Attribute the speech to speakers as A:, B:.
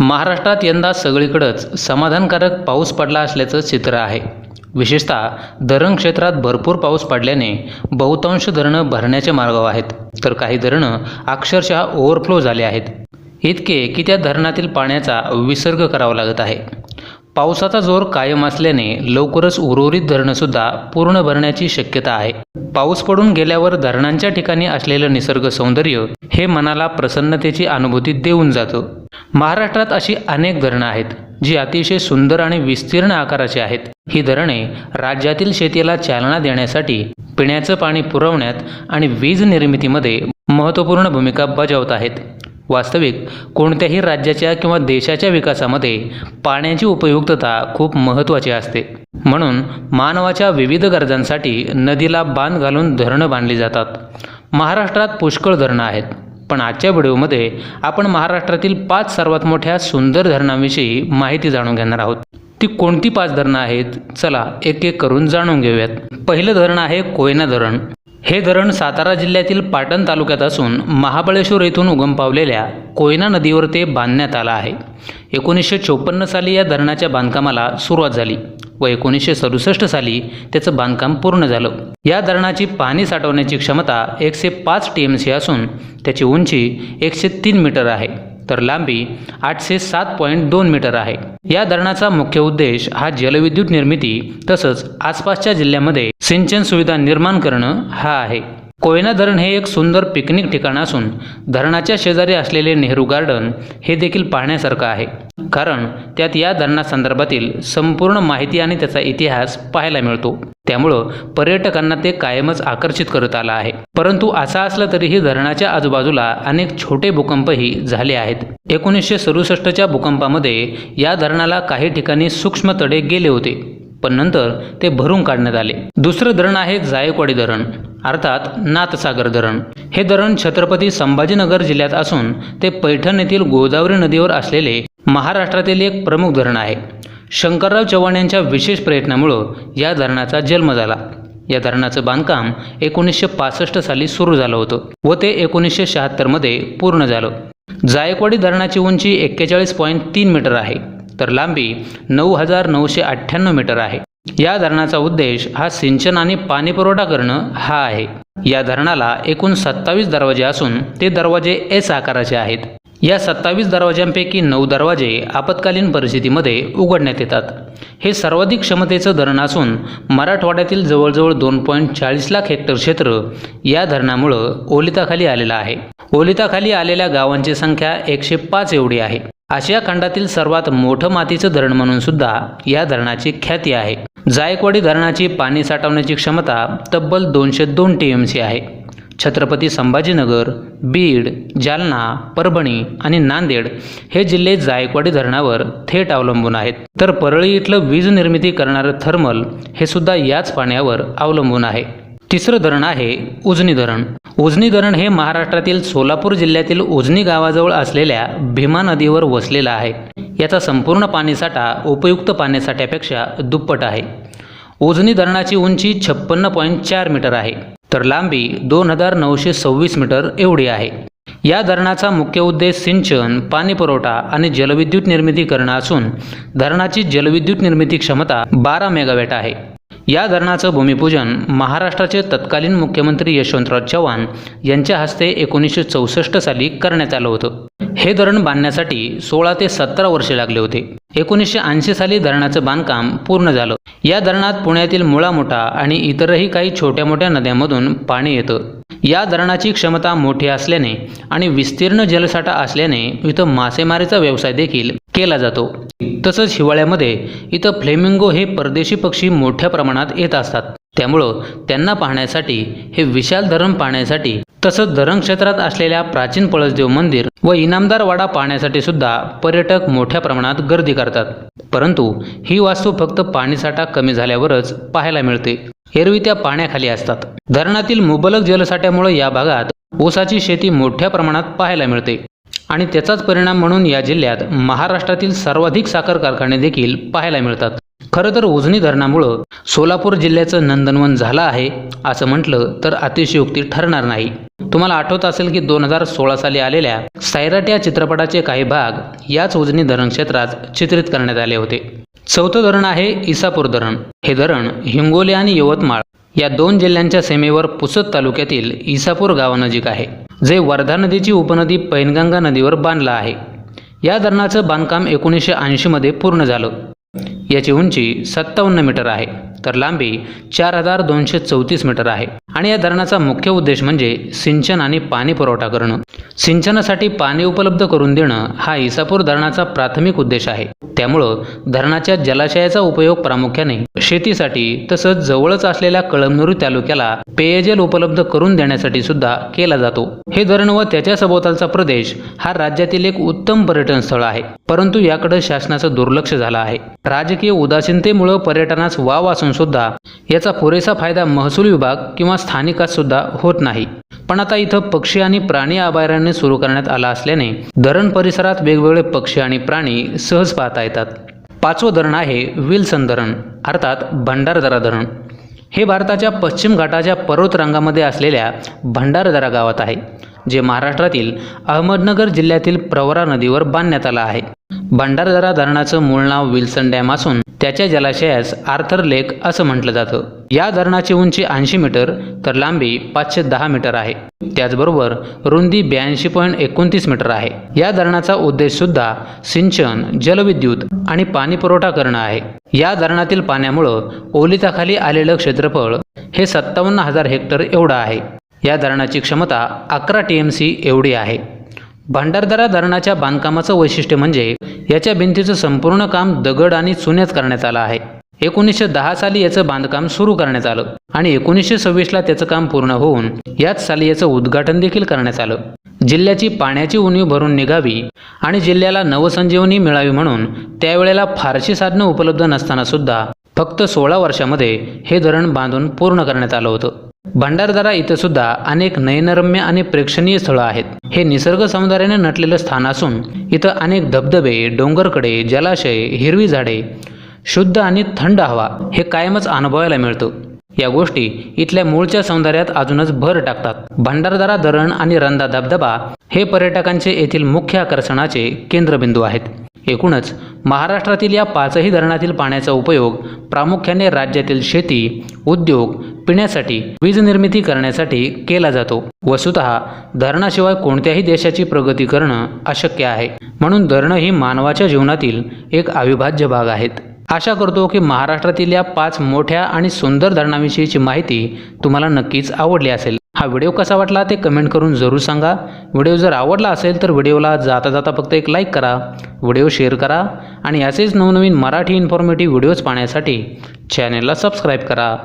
A: महाराष्ट्रात यंदा सगळीकडंच समाधानकारक पाऊस पडला असल्याचं चित्र आहे. विशेषतः धरण क्षेत्रात भरपूर पाऊस पडल्याने बहुतांश धरणं भरण्याच्या मार्गावर आहेत. तर काही धरणं अक्षरशः ओव्हरफ्लो झाले आहेत. इतके की त्या धरणातील पाण्याचा विसर्ग करावा लागत आहे. पावसाचा जोर कायम असल्याने लवकरच उर्वरित धरणंसुद्धा पूर्ण भरण्याची शक्यता आहे. पाऊस पडून गेल्यावर धरणांच्या ठिकाणी असलेलं निसर्ग सौंदर्य हे मनाला प्रसन्नतेची अनुभूती देऊन जातं. महाराष्ट्रात अशी अनेक धरणं आहेत जी अतिशय सुंदर आणि विस्तीर्ण आकाराची आहेत. ही धरणे राज्यातील शेतीला चालना देण्यासाठी पिण्याचं पाणी पुरवण्यात आणि वीज निर्मितीमध्ये महत्त्वपूर्ण भूमिका बजावत आहेत. वास्तविक कोणत्याही राज्याच्या किंवा देशाच्या विकासामध्ये पाण्याची उपयुक्तता खूप महत्त्वाची असते. म्हणून मानवाच्या विविध गरजांसाठी नदीला बांध घालून धरणं बांधली जातात. महाराष्ट्रात पुष्कळ धरणं आहेत पण आजच्या व्हिडिओमध्ये आपण महाराष्ट्रातील पाच सर्वात मोठ्या सुंदर धरणांविषयी माहिती जाणून घेणार आहोत. ती कोणती पाच धरणं आहेत? चला एक एक करून जाणून घेऊयात. पहिलं धरण आहे कोयना धरण. हे धरण सातारा जिल्ह्यातील पाटण तालुक्यात असून महाबळेश्वर येथून उगम पावलेल्या कोयना नदीवर ते बांधण्यात आलं आहे. एकोणीसशे चोपन्न साली या धरणाच्या बांधकामाला सुरुवात झाली व एकोणीसशे सदुसष्ट साली त्याचं बांधकाम पूर्ण झालं. या धरणाची पाणी साठवण्याची क्षमता एकशे पाच टी एम सी असून त्याची उंची एकशे तीन मीटर आहे. तर लांबी आठशे सात पॉईंट दोन मीटर आहे. या धरणाचा मुख्य उद्देश हा जलविद्युत निर्मिती तसंच आसपासच्या जिल्ह्यामध्ये सिंचन सुविधा निर्माण करणं हा आहे. कोयना धरण हे एक सुंदर पिकनिक ठिकाण असून धरणाच्या शेजारी असलेले नेहरू गार्डन हे देखील पाहण्यासारखं आहे. कारण त्यात या धरणासंदर्भातील संपूर्ण माहिती आणि त्याचा इतिहास पाहायला मिळतो. त्यामुळं पर्यटकांना ते कायमच आकर्षित करत आलं आहे. परंतु असं असलं तरीही धरणाच्या आजूबाजूला अनेक छोटे भूकंपही झाले आहेत. एकोणीसशे सदुसष्टच्या भूकंपामध्ये या धरणाला काही ठिकाणी सूक्ष्म तडे गेले होते. पण नंतर ते भरून काढण्यात आले. दुसरं धरण आहे जायकवाडी धरण अर्थात नाथसागर धरण. हे धरण छत्रपती संभाजीनगर जिल्ह्यात असून ते पैठण येथील गोदावरी नदीवर असलेले महाराष्ट्रातील एक प्रमुख धरण आहे. शंकरराव चव्हाण यांच्या विशेष प्रयत्नामुळं या धरणाचा जन्म झाला. या धरणाचं बांधकाम एकोणीसशे पासष्ट साली सुरू झालं होतं व ते एकोणीसशे शहात्तरमध्ये पूर्ण झालं. जायकवाडी धरणाची उंची एक्केचाळीस पॉईंट तीन मीटर आहे. तर लांबी नऊ हजार नऊशे अठ्ठ्याण्णव मीटर आहे. या धरणाचा उद्देश हा सिंचन आणि पाणी पुरवठा करणं हा आहे. या धरणाला एकूण सत्तावीस दरवाजे असून ते दरवाजे एस आकाराचे आहेत. या सत्तावीस दरवाजांपैकी नऊ दरवाजे आपत्कालीन परिस्थितीमध्ये उघडण्यात येतात. हे सर्वाधिक क्षमतेचं धरण असून मराठवाड्यातील जवळजवळ दोन पॉईंट चाळीस लाख हेक्टर क्षेत्र या धरणामुळं ओलिताखाली आलेलं आहे. ओलिताखाली आलेल्या गावांची संख्या एकशे पाच एवढी आहे. आशिया खंडातील सर्वात मोठं मातीचं धरण म्हणून सुद्धा या धरणाची ख्याती आहे. जायकवाडी धरणाची पाणी साठवण्याची क्षमता तब्बल दोनशे दोन टी एम सी आहे. छत्रपती संभाजीनगर बीड जालना परभणी आणि नांदेड हे जिल्हे जायकवाडी धरणावर थेट अवलंबून आहेत. तर परळी इथलं वीज निर्मिती करणारं थर्मल हे सुद्धा याच पाण्यावर अवलंबून आहे. तिसरं धरण आहे उजनी धरण. उजनी धरण हे महाराष्ट्रातील सोलापूर जिल्ह्यातील उजनी गावाजवळ असलेल्या भीमा नदीवर वसलेलं आहे. याचा संपूर्ण पाणीसाठा उपयुक्त पाणीसाठ्यापेक्षा दुप्पट आहे. उजनी धरणाची उंची छप्पन्न पॉईंट चार मीटर आहे. तर लांबी दोन हजार नऊशे सव्वीस मीटर एवढी आहे. या धरणाचा मुख्य उद्देश सिंचन पाणी पुरवठा आणि जलविद्युत निर्मिती करणं असून धरणाची जलविद्युत निर्मिती क्षमता बारा मेगावॅट आहे. या धरणाचं भूमिपूजन महाराष्ट्राचे तत्कालीन मुख्यमंत्री यशवंतराव चव्हाण यांच्या हस्ते एकोणीसशे चौसष्ट साली करण्यात आलं होतं. हे धरण बांधण्यासाठी सोळा ते सतरा वर्षे लागले होते. एकोणीसशे ऐंशी साली धरणाचं बांधकाम पूर्ण झालं. या धरणात पुण्यातील मुळा मोठा आणि इतरही काही छोट्या मोठ्या नद्यांमधून पाणी येतं. या धरणाची क्षमता मोठी असल्याने आणि विस्तीर्ण जलसाठा असल्याने इथं मासेमारीचा व्यवसाय देखील केला जातो. तसंच हिवाळ्यामध्ये इथं फ्लेमिंगो हे परदेशी पक्षी मोठ्या प्रमाणात येत असतात. त्यामुळं त्यांना पाहण्यासाठी हे विशाल धरण पाहण्यासाठी तसंच धरण क्षेत्रात असलेल्या प्राचीन पळसदेव मंदिर व इनामदार वाडा पाहण्यासाठी सुद्धा पर्यटक मोठ्या प्रमाणात गर्दी करतात. परंतु ही वास्तू फक्त पाणीसाठा कमी झाल्यावरच पाहायला मिळते. एरवी त्या पाण्याखाली असतात. धरणातील मुबलक जलसाठ्यामुळे या भागात ऊसाची शेती मोठ्या प्रमाणात पाहायला मिळते. आणि त्याचाच परिणाम म्हणून या जिल्ह्यात महाराष्ट्रातील सर्वाधिक साखर कारखाने देखील पाहायला मिळतात. खरं तर उजनी धरणामुळं सोलापूर जिल्ह्याचं नंदनवन झालं आहे असं म्हटलं तर अतिशयोक्ती ठरणार नाही. तुम्हाला आठवत असेल की दोन हजार सोळा साली आलेल्या सायराट या चित्रपटाचे काही भाग याच उजनी धरण क्षेत्रात चित्रित करण्यात आले होते. चौथं धरण आहे इसापूर धरण. हे धरण हिंगोली आणि यवतमाळ या दोन जिल्ह्यांच्या सीमेवर पुसद तालुक्यातील इसापूर गावानजीक आहे जे वर्धा नदीची उपनदी पैनगंगा नदीवर बांधलं आहे. या धरणाचं बांधकाम एकोणीसशे ऐंशीमध्ये पूर्ण झालं. याची उंची सत्तावन्न मीटर आहे तर लांबी चार हजार दोनशे चौतीस मीटर आहे. आणि या धरणाचा मुख्य उद्देश म्हणजे सिंचन आणि पाणी पुरवठा करणं. सिंचनासाठी पाणी उपलब्ध करून देणं हा इसापूर धरणाचा प्राथमिक उद्देश आहे. त्यामुळं धरणाच्या जलाशयाचा उपयोग प्रामुख्याने शेतीसाठी तसंच जवळच असलेल्या कळमनुरी तालुक्याला पेयजल उपलब्ध करून देण्यासाठी सुद्धा केला जातो. हे धरण व त्याच्या सभोवतालचा प्रदेश हा राज्यातील एक उत्तम पर्यटन स्थळ आहे. परंतु याकडे शासनाचं दुर्लक्ष झालं आहे. राजकीय उदासीनतेमुळे पर्यटनास वाव असून सुद्धा याचा पुरेसा फायदा महसूल विभाग किंवा स्थानिकात सुद्धा होत नाही. पण आता इथं पक्षी आणि प्राणी अभयारण्य सुरू करण्यात आला असल्याने धरण परिसरात वेगवेगळे पक्षी आणि प्राणी सहज पाहता येतात. पाचवं धरण आहे विल्सन धरण अर्थात भंडारदरा धरण. हे भारताच्या पश्चिम घाटाच्या पर्वतरांगामध्ये असलेल्या भंडारदरा गावात आहे जे महाराष्ट्रातील अहमदनगर जिल्ह्यातील प्रवरा नदीवर बांधण्यात आलं आहे. भंडारदरा धरणाचं मूळ नाव विल्सन डॅम असून त्याच्या जलाशयास आर्थर लेक असं म्हटलं जातं. या धरणाची उंची ऐंशी मीटर तर लांबी पाचशे दहा मीटर आहे. त्याचबरोबर रुंदी ब्याऐंशी पॉईंट एकोणतीस मीटर आहे. या धरणाचा उद्देश सुद्धा सिंचन जलविद्युत आणि पाणी पुरवठा करणं आहे. या धरणातील पाण्यामुळं ओलिताखाली आलेलं क्षेत्रफळ हे सत्तावन्न हजार हेक्टर एवढं आहे. या धरणाची क्षमता अकरा टी एम सी एवढी आहे. भांडारदरा धरणाच्या बांधकामाचं वैशिष्ट्य म्हणजे याच्या भिंतीचं संपूर्ण काम दगड आणि चुन्यात करण्यात आलं आहे. एकोणीसशे दहा साली याचं बांधकाम सुरू करण्यात आलं आणि एकोणीसशे सव्वीसला त्याचं काम पूर्ण होऊन याच साली याचं उद्घाटन देखील करण्यात आलं. जिल्ह्याची पाण्याची उणीव भरून निघावी आणि जिल्ह्याला नवसंजीवनी मिळावी म्हणून त्यावेळेला फारशी साधनं उपलब्ध नसताना सुद्धा फक्त सोळा वर्षामध्ये हे धरण बांधून पूर्ण करण्यात आलं होतं. भंडारदरा इथं सुद्धा अनेक नयनरम्य आणि प्रेक्षणीय स्थळं आहेत. हे निसर्ग सौंदर्याने नटलेलं स्थान असून इथं अनेक धबधबे डोंगरकडे जलाशय हिरवी झाडे शुद्ध आणि थंड हवा हे कायमच अनुभवायला मिळतं. या गोष्टी इथल्या मूळच्या सौंदर्यात अजूनच भर टाकतात. भंडारदरा धरण आणि रंदा धबधबा हे पर्यटकांचे येथील मुख्य आकर्षणाचे केंद्रबिंदू आहेत. एकूणच महाराष्ट्रातील या पाचही धरणातील पाण्याचा उपयोग प्रामुख्याने राज्यातील शेती उद्योग पिण्यासाठी वीज निर्मिती करण्यासाठी केला जातो. वस्तुत धरणाशिवाय कोणत्याही देशाची प्रगती करणं अशक्य आहे. म्हणून धरणं ही मानवाच्या जीवनातील एक अविभाज्य भाग आहेत. आशा करतो की महाराष्ट्रातील या पाच मोठ्या आणि सुंदर धरणाविषयीची माहिती तुम्हाला नक्कीच आवडली असेल. हा व्हिडिओ कसा वाटला ते कमेंट करून जरूर सांगा. व्हिडिओ जर आवडला असेल तर व्हिडिओला जाता जाता फक्त एक लाईक करा व्हिडिओ शेअर करा आणि असेच नवनवीन मराठी इन्फॉर्मेटिव्ह व्हिडिओज पाहण्यासाठी चॅनेलला सबस्क्राईब करा.